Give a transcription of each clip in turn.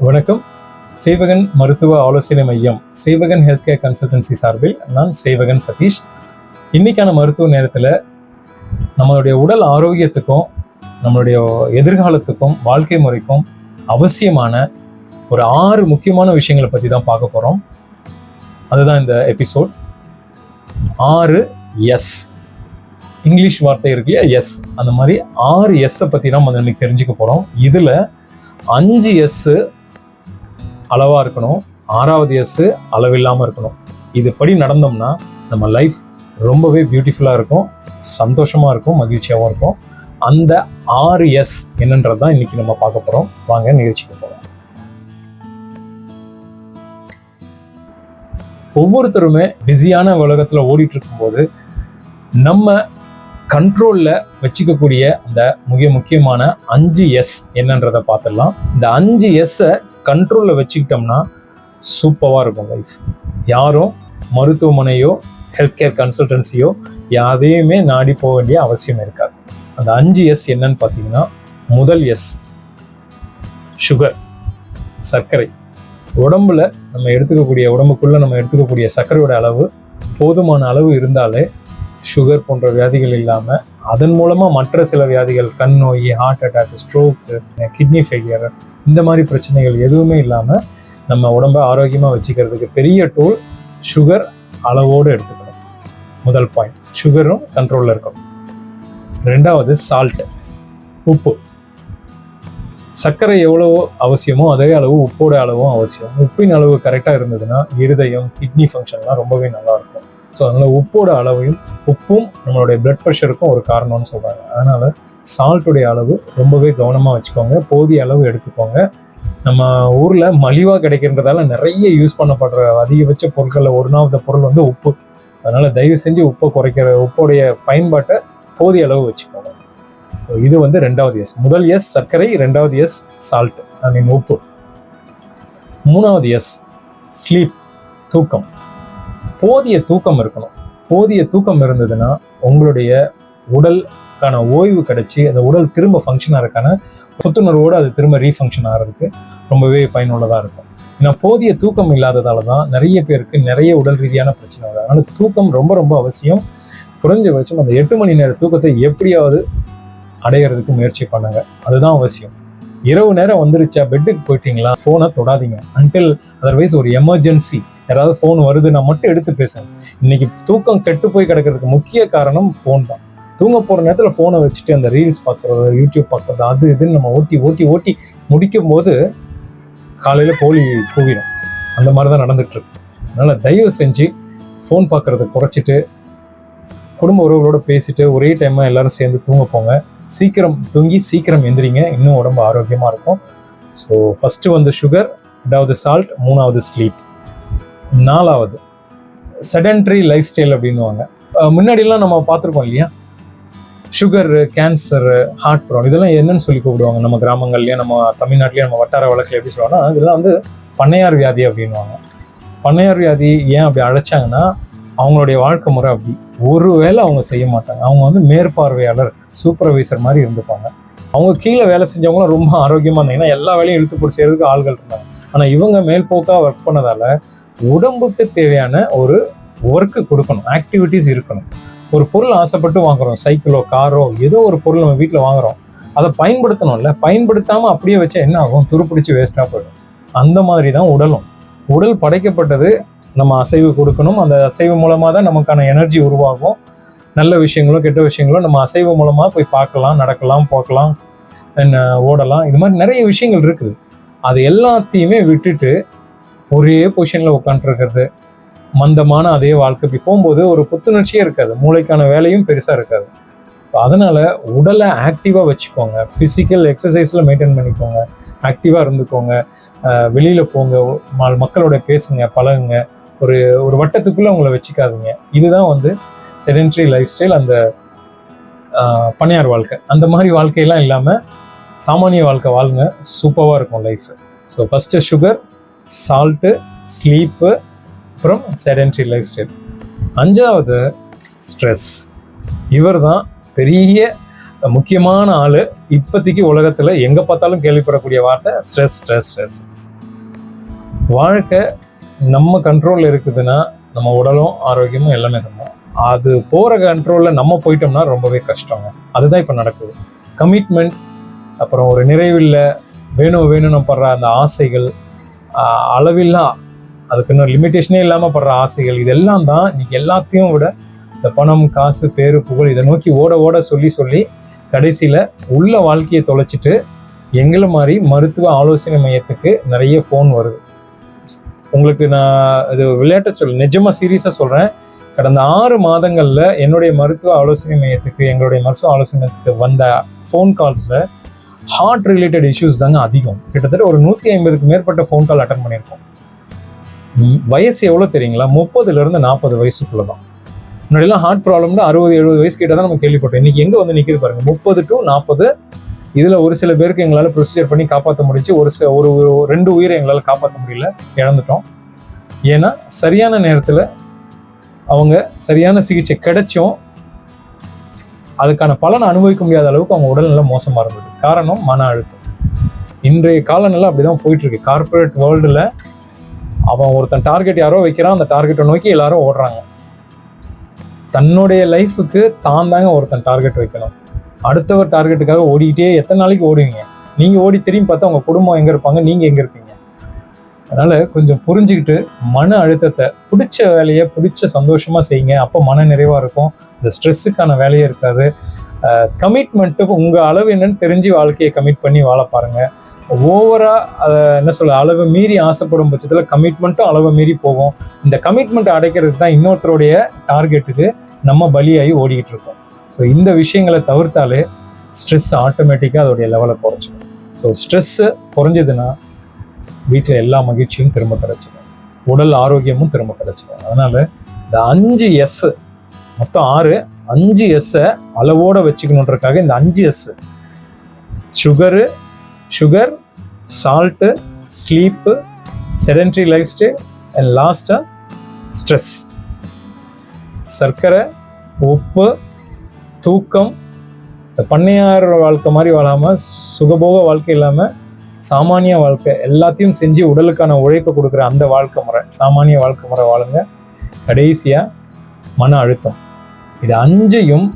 வணக்கம். சேவகன் மருத்துவ ஆலோசனை மையம் சேவகன் ஹெல்த் கேர் கன்சல்டன்சி சார்பில் நான் சேவகன் சதீஷ். இன்னைக்கான மருத்துவ நேரத்தில் நம்மளுடைய உடல் ஆரோக்கியத்துக்கும் நம்மளுடைய எதிர்காலத்துக்கும் வாழ்க்கை முறைக்கும் அவசியமான ஒரு ஆறு முக்கியமான விஷயங்களை பற்றி தான் பார்க்க போகிறோம் அதுதான் இந்த எபிசோட் ஆறு எஸ் இங்கிலீஷ் வார்த்தை இருக்கு இல்லையா? எஸ் அந்த மாதிரி ஆறு எஸ்ஸை பற்றி தான் நம்ம இன்னைக்கு தெரிஞ்சுக்க போகிறோம் இதில் அஞ்சு எஸ்ஸு அளவாக இருக்கணும். ஆறாவது எஸ்ஸு அளவில்லாமல் இருக்கணும். இதுபடி நடந்தோம்னா நம்ம லைஃப் ரொம்பவே பியூட்டிஃபுல்லாக இருக்கும். சந்தோஷமாக இருக்கும். மகிழ்ச்சியாகவும் இருக்கும். அந்த ஆறு எஸ் என்னன்றது தான் இன்றைக்கி நம்ம பார்க்க போகிறோம் வாங்க நிகழ்ச்சிக்கு போகலாம் ஒவ்வொருத்தருமே பிஸியான உலகத்தில் ஓடிட்டு இருக்கும்போது நம்ம கண்ட்ரோலில் வச்சுக்கக்கூடிய அந்த மிக முக்கியமான அஞ்சு எஸ் என்னன்றதை பார்த்துடலாம். இந்த அஞ்சு எஸ்ஸை கண்ட்ரோலில் வச்சுக்கிட்டோம்னா சூப்பராக இருக்கும் லைஃப் யாரும் மருத்துவமனையோ ஹெல்த் கேர் கன்சல்டன்சியோ யாரையுமே நாடி போக வேண்டிய அவசியம் இருக்காது. அந்த அஞ்சு எஸ் என்னன்னு பார்த்தீங்கன்னா முதல் எஸ் சுகர் சர்க்கரை. உடம்புல நம்ம எடுத்துக்கக்கூடிய உடம்புக்குள்ளே நம்ம எடுத்துக்கக்கூடிய சர்க்கரையோட அளவு போதுமான அளவு இருந்தாலே சுகர் போன்ற வியாதிகள் இல்லாமல் அதன் மூலமாக மற்ற சில வியாதிகள் கண் நோய் heart attack stroke kidney failure இந்த மாதிரி பிரச்சனைகள் எதுவுமே இல்லாமல் நம்ம உடம்ப ஆரோக்கியமாக வச்சுக்கிறதுக்கு பெரிய டூல் சுகர் அளவோடு எடுத்துக்கணும். முதல் பாயிண்ட் சுகரும் கண்ட்ரோலில் இருக்கணும். ரெண்டாவது சால்ட் உப்பு. சர்க்கரை எவ்வளோ அவசியமோ அதே அளவு உப்போட அளவும் அவசியம். உப்பின் அளவு கரெக்டாக இருந்ததுன்னா இருதயம் கிட்னி ஃபங்க்ஷன்லாம் ரொம்பவே நல்லா இருக்கும். ஸோ அதனால் உப்போட அளவையும் உப்பும் நம்மளுடைய பிளட் ப்ரெஷருக்கும் ஒரு காரணம்னு சொல்கிறாங்க அதனால் சால்ட்டுடைய அளவு ரொம்பவே கவனமாக வச்சுக்கோங்க. போதிய அளவு எடுத்துக்கோங்க. நம்ம ஊரில் மலிவாக கிடைக்கின்றதால நிறைய யூஸ் பண்ணப்படுற அதிகபட்ச பொருட்களில் ஒன்றாவது பொருள் வந்து உப்பு. அதனால் தயவு செஞ்சு உப்பை குறைக்கிற உப்போடைய பயன்பாட்டை போதிய அளவு வச்சுக்கோங்க. ஸோ இது வந்து ரெண்டாவது எஸ் முதல் எஸ் சர்க்கரை ரெண்டாவது எஸ் சால்ட் ஐ மீன் உப்பு. மூணாவது எஸ் ஸ்லீப் தூக்கம். போதிய தூக்கம் இருக்கணும். போதிய தூக்கம் இருந்ததுன்னா உங்களுடைய உடலுக்கான ஓய்வு கிடைச்சி அந்த உடல் திரும்ப ஃபங்க்ஷன் ஆகிறதுக்கான புத்துணர்வோடு அது திரும்ப ரீஃபங்க்ஷன் ஆகிறதுக்கு ரொம்பவே பயனுள்ளதாக இருக்கும். ஏன்னா போதிய தூக்கம் இல்லாததால தான் நிறைய பேருக்கு நிறைய உடல் ரீதியான பிரச்சனை வருது அதனால் தூக்கம் ரொம்ப ரொம்ப அவசியம். குறைஞ்சபட்சம் அந்த எட்டு மணி நேர தூக்கத்தை எப்படியாவது அடையிறதுக்கு முயற்சி பண்ணுங்க. அதுதான் அவசியம். இரவு நேரம் வந்துருச்சா பெட்டுக்கு போயிட்டீங்களா ஃபோனை தொடாதீங்க. அன்டில் அதர்வைஸ் ஒரு எமர்ஜென்சி யாராவது ஃபோன் வருதுன்னா மட்டும் எடுத்து பேசுங்க. இன்னைக்கு தூக்கம் கெட்டு போய் கிடக்கிறதுக்கு முக்கிய காரணம் ஃபோன் தான். தூங்க போகிற நேரத்தில் ஃபோனை வச்சுட்டு அந்த ரீல்ஸ் பார்க்குறது யூடியூப் பார்க்குறது அது இதுன்னு நம்ம ஓட்டி ஓட்டி ஓட்டி முடிக்கும் போது காலையில் கோழி கூவிடும். அந்த மாதிரி தான் நடந்துட்டுருக்கு அதனால் தயவு செஞ்சு ஃபோன் பார்க்குறத குறைச்சிட்டு குடும்ப உறவுகளோட பேசிட்டு ஒரே டைமாக எல்லாரும் சேர்ந்து தூங்க போங்க. சீக்கிரம் தூங்கி சீக்கிரம் எந்திரிங்க. இன்னும் உடம்பு ஆரோக்கியமாக இருக்கும். ஸோ ஃபஸ்ட்டு வந்து சுகர் ரெண்டாவது சால்ட் மூணாவது ஸ்லீப் நாலாவது. செடன்ட்ரி லைஃப் ஸ்டைல் அப்படின்னுவாங்க. அஹ் முன்னாடிலாம் நம்ம பார்த்துருக்கோம் இல்லையா? சுகரு கேன்சரு ஹார்ட் ப்ராப்ளம் இதெல்லாம் என்னன்னு சொல்லி கூப்பிடுவாங்க. நம்ம கிராமங்கள்லயும் நம்ம தமிழ்நாட்டிலேயே நம்ம வட்டார வழக்கில் எப்படி சொல்லுவாங்கன்னா இதெல்லாம் வந்து பண்ணையார் வியாதி அப்படின்னுவாங்க. பண்ணையார் வியாதி ஏன் அப்படி அழைச்சாங்கன்னா அவங்களுடைய வாழ்க்கை முறை அப்படி. ஒரு வேலை அவங்க செய்ய மாட்டாங்க. அவங்க வந்து மேற்பார்வையாளர் சூப்பர்வைசர் மாதிரி இருந்துப்பாங்க. அவங்க கீழே வேலை செஞ்சவங்களும் ரொம்ப ஆரோக்கியமாக இருந்தாங்க ஏன்னா எல்லா வேலையும் இழுத்து போட்டு செய்யறதுக்கு ஆள்கள் இருந்தாங்க. ஆனால் இவங்க மேல்போக்காக ஒர்க் பண்ணதால உடம்புக்கு தேவையான ஒரு ஒர்க்கு கொடுக்கணும் ஆக்டிவிட்டீஸ் இருக்கணும். ஒரு பொருள் ஆசைப்பட்டு வாங்குறோம் சைக்கிளோ காரோ ஏதோ ஒரு பொருள் நம்ம வீட்டில் வாங்குறோம் அதை பயன்படுத்தணும்ல பயன்படுத்தாமல் அப்படியே வச்சா என்ன ஆகும்? துருப்பிடிச்சு வேஸ்ட்டாக போயிடும். அந்த மாதிரி தான் உடலும். உடல் படைக்கப்பட்டது நம்ம அசைவு கொடுக்கணும். அந்த அசைவு மூலமாக தான் நமக்கான எனர்ஜி உருவாகும். நல்ல விஷயங்களும் கெட்ட விஷயங்களும் நம்ம அசைவு மூலமாக போய் பார்க்கலாம் நடக்கலாம் போக்கலாம் என்ன ஓடலாம். இது மாதிரி நிறைய விஷயங்கள் இருக்குது. அது எல்லாத்தையுமே விட்டுட்டு ஒரே பொசிஷனில் உட்காந்துருக்கிறது மந்தமான அதே வாழ்க்கை. இப்படி போகும்போது ஒரு புத்துணர்ச்சியே இருக்காது. மூளைக்கான வேலையும் பெருசாக இருக்காது. ஸோ அதனால் உடலை ஆக்டிவாக வச்சுக்கோங்க. ஃபிசிக்கல் எக்ஸசைஸில் மெயின்டைன் பண்ணிக்கோங்க. ஆக்டிவாக இருந்துக்கோங்க. வெளியில் போங்க. மக்களோட பேசுங்க பழகுங்க. ஒரு ஒரு வட்டத்துக்குள்ளே உங்களை வச்சுக்காதுங்க. இதுதான் வந்து செடென்ட்ரி லைஃப் ஸ்டைல் அந்த பணியார் வாழ்க்கை. அந்த மாதிரி வாழ்க்கையெல்லாம் இல்லாமல் சாமானிய வாழ்க்கை வாழுங்க. சூப்பராக இருக்கும் life so first sugar salt sleep அப்புறம் செடன்ட்ரி லைஃப் ஸ்டைல் அஞ்சாவது ஸ்ட்ரெஸ் இவர் தான் பெரிய முக்கியமான ஆள். இப்போதைக்கு உலகத்தில் எங்கே பார்த்தாலும் கேள்விப்படக்கூடிய வார்த்தை ஸ்ட்ரெஸ் ஸ்ட்ரெஸ் ஸ்ட்ரெஸ் வாழ்க்கை நம்ம கண்ட்ரோலில் இருக்குதுன்னா நம்ம உடலும் ஆரோக்கியமும் எல்லாமே சொல்லணும் அது போகிற கண்ட்ரோலில் நம்ம போயிட்டோம்னா ரொம்பவே கஷ்டங்க அதுதான் இப்போ நடக்குது. கமிட்மெண்ட் அப்புறம் ஒரு நிறைவில் வேணும் வேணும்னு படுற அந்த ஆசைகள் அளவில்லா. அதுக்கு லிமிட்டேஷனே இல்லாமல் படுற ஆசைகள் இதெல்லாம் தான் இன்றைக்கி எல்லாத்தையும் விட இந்த பணம் காசு பேரு புகழ் இதை நோக்கி ஓட ஓட சொல்லி சொல்லி கடைசியில் உள்ள வாழ்க்கையை தொலைச்சிட்டு எங்களை மாதிரி மருத்துவ ஆலோசனை மையத்துக்கு நிறைய ஃபோன் வருது. உங்களுக்கு நான் இது விளையாட்ட சொல் நிஜமா சீரியஸாக சொல்கிறேன் கடந்த ஆறு மாதங்களில் என்னுடைய மருத்துவ ஆலோசனை மையத்துக்கு எங்களுடைய மருத்துவ ஆலோசனை மையத்துக்கு வந்த ஃபோன் கால்ஸில் ஹார்ட் ரிலேட்டட் இஷ்யூஸ் தாங்க அதிகம். கிட்டத்தட்ட ஒரு நூற்றி ஐம்பதுக்கு மேற்பட்ட ஃபோன் கால் அட்டன் பண்ணியிருக்கோம். வயசு எவ்வளோ தெரியுங்களா? முப்பதுலேருந்து நாற்பது வயசுக்குள்ள தான் முன்னாடிலாம் ஹார்ட் ப்ராப்ளம்னு அறுபது எழுபது வயசு கிட்ட தான் நம்ம கேள்விப்பட்டோம். இன்னைக்கு எங்கே வந்து நிற்கிது பாருங்க முப்பது டு நாற்பது இதில் ஒரு சில பேருக்கு எங்களால் ப்ரொசீஜர் பண்ணி காப்பாற்ற முடிச்சு ஒரு சில ஒரு ஒரு ரெண்டு உயிரை எங்களால் காப்பாற்ற முடியல இழந்துட்டோம். ஏன்னா சரியான நேரத்தில் அவங்க சரியான சிகிச்சை கிடைச்சும் அதுக்கான பலனை அனுபவிக்க முடியாத அளவுக்கு அவங்க உடல்நிலை மோசமாக இருந்தது. காரணம் மன அழுத்தம். இன்றைய காலநிலை அப்படிதான் போயிட்டு இருக்கு கார்ப்பரேட் வேர்ல்டில் அவன் ஒருத்தன் டார்கெட் யாரோ வைக்கிறான். அந்த டார்கெட்டை நோக்கி எல்லாரும் ஓடுறாங்க. தன்னுடைய லைஃபுக்கு தான் தாங்க ஒருத்தன் டார்கெட் வைக்கணும். அடுத்தவர் டார்கெட்டுக்காக ஓடிக்கிட்டே எத்தனை நாளைக்கு ஓடுவீங்க? நீங்கள் ஓடி திரும்பி பார்த்தா உங்கள் குடும்பம் எங்கே இருப்பாங்க? நீங்கள் எங்கே இருப்பீங்க? அதனால் கொஞ்சம் புரிஞ்சுக்கிட்டு மன அழுத்தத்தை பிடிச்ச வேலையை பிடிச்ச சந்தோஷமாக செய்யுங்க. அப்போ மன நிறைவாக இருக்கும். இந்த ஸ்ட்ரெஸ்ஸுக்கான வேலையே இருக்காது. கமிட்மெண்ட்டு உங்கள் அளவு என்னன்னு தெரிஞ்சு வாழ்க்கையை கமிட் பண்ணி வாழ பாருங்கள் ஓவராக அதை என்ன சொல்ல அளவு மீறி ஆசைப்படும் பட்சத்தில் கமிட்மெண்ட்டும் அளவை மீறி போகும். இந்த கமிட்மெண்ட் அடைக்கிறதுக்கு தான் இன்னொருத்தருடைய டார்கெட்டுக்கு நம்ம பலியாகி ஓடிக்கிட்டு இருக்கோம். ஸோ இந்த விஷயங்களை தவிர்த்தாலே ஸ்ட்ரெஸ் ஆட்டோமேட்டிக்காக அதோடைய லெவலை குறைச்சிடும் ஸோ ஸ்ட்ரெஸ்ஸு குறைஞ்சதுன்னா வீட்டில் எல்லா மகிழ்ச்சியும் திரும்ப கிடைச்சிடும். உடல் ஆரோக்கியமும் திரும்ப கிடைச்சிடும். அதனால இந்த அஞ்சு எஸ் மொத்தம் ஆறு அஞ்சு எஸ்ஸை அளவோட வச்சுக்கணுன்றக்காக இந்த அஞ்சு S sugar sugar salt sleep sedentary lifestyle and லாஸ்ட்டாக ஸ்ட்ரெஸ் சர்க்கரை உப்பு தூக்கம் இந்த பண்ணையார் வாழ்க்கை மாதிரி வாழாமல் சுகபோக வாழ்க்கை இல்லாமல் சாமானிய வாழ்க்கை எல்லாத்தையும் செஞ்சு உடலுக்கான உழைப்பை கொடுக்குற அந்த வாழ்க்கை முறை சாமானிய வாழ்க்கை முறை வாழுங்க. கடைசியாக மன அழுத்தம். இது அஞ்சையும்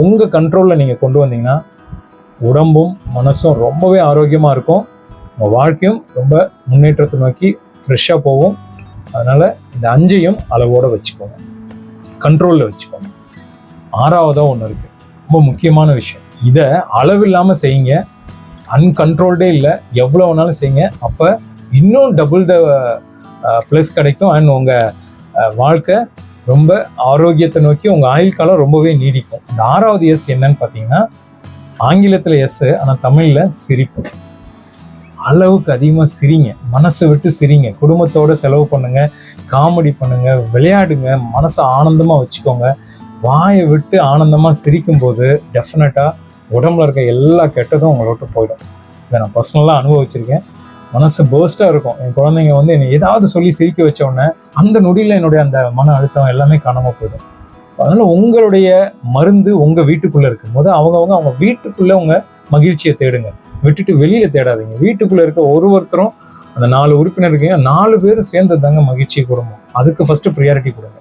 உங்கள் கண்ட்ரோலில் நீங்கள் கொண்டு வந்தீங்கன்னா உடம்பும் மனசும் ரொம்பவே ஆரோக்கியமாக இருக்கும். உங்கள் வாழ்க்கையும் ரொம்ப முன்னேற்றத்தை நோக்கி ஃப்ரெஷ்ஷாக போகும். அதனால் இந்த அஞ்சையும் அளவோடு வச்சுக்கோங்க. கண்ட்ரோலில் வச்சுக்கோங்க. ஆறாவதாக ஒன்று இருக்குது ரொம்ப முக்கியமான விஷயம். இதை அளவில்லாமல் செய்யுங்க. அன்கண்ட்ரோல்டே இல்லை. எவ்வளோ வேணாலும் செய்யுங்க. அப்போ இன்னும் டபுள் த ப்ளஸ் கிடைக்கும். அண்ட் உங்கள் வாழ்க்கை ரொம்ப ஆரோக்கியத்தை நோக்கி உங்கள் ஆயுள் காலம் ரொம்பவே நீடிக்கும். இந்த ஆறாவது எஸ் என்னன்னு பார்த்தீங்கன்னா ஆங்கிலத்தில் எஸ் ஆனால் தமிழில் சிரிப்பு. அளவுக்கு அதிகமாக சிரிங்க. மனசை விட்டு சிரிங்க. குடும்பத்தோட செலவு பண்ணுங்க. காமெடி பண்ணுங்க. விளையாடுங்க. மனசை ஆனந்தமாக வச்சுக்கோங்க. வாயை விட்டு ஆனந்தமாக சிரிக்கும்போது டெஃபினட்டாக உடம்புல இருக்க எல்லா கெட்டதும் உங்களை விட்டு போயிடும். இதை நான் பர்சனலாக அனுபவிச்சிருக்கேன். மனசு பேர்ஸ்டாக இருக்கும். என் குழந்தைங்க வந்து என்னை ஏதாவது சொல்லி சிரிக்க வச்ச உடனே அந்த நொடியில் என்னுடைய அந்த மன அழுத்தம் எல்லாமே காணாமல் போயிடும். அதனால் உங்களுடைய மருந்து உங்கள் வீட்டுக்குள்ளே இருக்கும் போது அவங்கவுங்க அவங்க வீட்டுக்குள்ள உங்கள் மகிழ்ச்சியை தேடுங்க. விட்டுட்டு வெளியில் தேடாதீங்க. வீட்டுக்குள்ளே இருக்க ஒரு ஒருத்தரும் அந்த நாலு உறுப்பினர் இருக்கீங்க நாலு பேரும் சேர்ந்து தாங்க மகிழ்ச்சி குடும்பம் அதுக்கு ஃபஸ்ட்டு ப்ரியாரிட்டி கொடுங்க.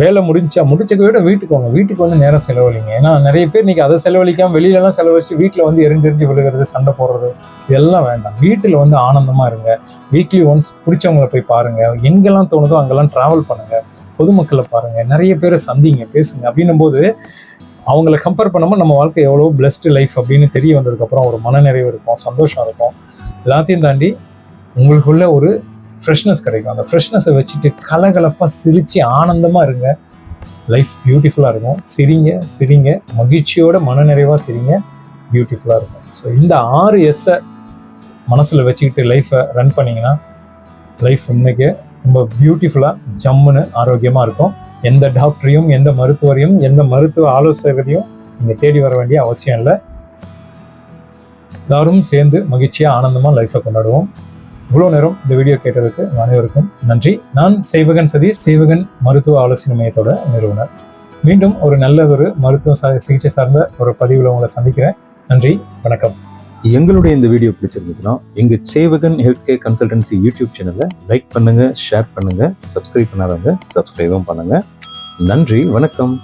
வேலை முடிஞ்சா முடிச்சக்க விட வீட்டுக்கு வாங்க. வீட்டுக்கு வந்து நேரம் செலவழிங்க. ஏன்னா நிறைய பேர் இன்னைக்கு அதை செலவழிக்காம வெளியிலலாம் செலவழிச்சு வீட்டில் வந்து எரிஞ்செரிஞ்சு விழுகிறது சண்டை போடுறது இதெல்லாம் வேண்டாம். வீட்டில் வந்து ஆனந்தமா இருங்க. வீக்லி ஒன்ஸ் பிடிச்சவங்களை போய் பாருங்க. எங்கெல்லாம் தோணுதோ அங்கெல்லாம் டிராவல் பண்ணுங்க. பொதுமக்களை பாருங்க. நிறைய பேரை சந்திங்க பேசுங்க. அப்படின்னும் போது அவங்கள கம்பேர் பண்ணும்போது நம்ம வாழ்க்கை எவ்வளோ பிளஸ்டு லைஃப் அப்படின்னு தெரிய வந்ததுக்கப்புறம் ஒரு மனநிறைவு இருக்கும் சந்தோஷம் இருக்கும். எல்லாத்தையும் தாண்டி உங்களுக்குள்ள ஒரு ஃப்ரெஷ்னஸ் கிடைக்கும். அந்த ஃப்ரெஷ்னஸை வச்சுட்டு கலகலப்பாக சிரித்து ஆனந்தமாக இருங்க. லைஃப் பியூட்டிஃபுல்லாக இருக்கும். சிரிங்க சிரிங்க. மகிழ்ச்சியோட மனநிறைவாக சிரிங்க. பியூட்டிஃபுல்லாக இருக்கும். ஸோ இந்த ஆறு எஸ்ஸை மனசில் வச்சுக்கிட்டு லைஃப்பை ரன் பண்ணிங்கன்னா லைஃப் இன்றைக்கி ரொம்ப பியூட்டிஃபுல்லாக ஜம்முன்னு ஆரோக்கியமாக இருக்கும். எந்த டாக்டரையும் எந்த மருத்துவரையும் எந்த மருத்துவ ஆலோசகரையும் நீங்கள் தேடி வர வேண்டிய அவசியம் இல்லை. எல்லாரும் சேர்ந்து மகிழ்ச்சியாக ஆனந்தமாக லைஃப்பை கொண்டாடுவோம். இவ்வளோ நேரம் இந்த வீடியோ கேட்டதுக்கு அனைவருக்கும் நன்றி. நான் சேவகன் சதீஷ் சேவகன் மருத்துவ ஆலோசனை மையத்தோட நிறுவனர். மீண்டும் ஒரு நல்ல ஒரு மருத்துவ சிகிச்சை சார்ந்த ஒரு பதிவில் உங்களை சந்திக்கிறேன். நன்றி வணக்கம். எங்களுடைய இந்த வீடியோ பிடிச்சிருந்ததுன்னா எங்கள் Sevagan health care consultancy YouTube சேனலை லைக் பண்ணுங்கள் ஷேர் பண்ணுங்கள் சப்ஸ்கிரைப் பண்ணாதவங்க சப்ஸ்கிரைபும் பண்ணுங்கள் நன்றி வணக்கம்.